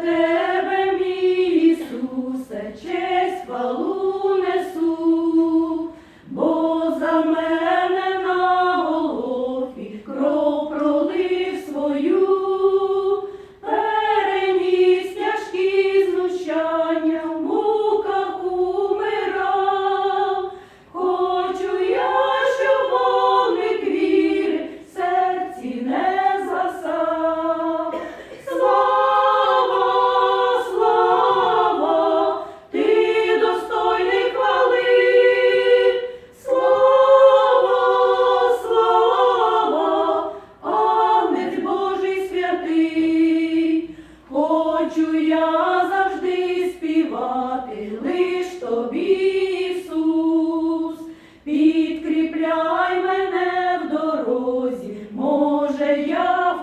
тебе, мій Ісусе, честь хвалу несу,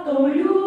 തൊഴുക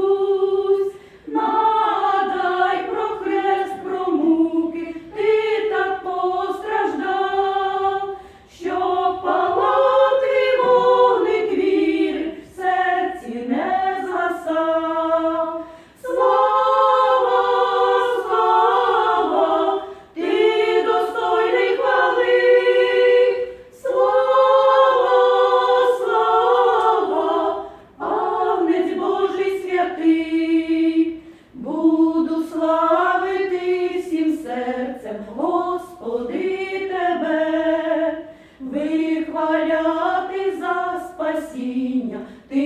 Ти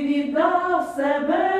віддав себе.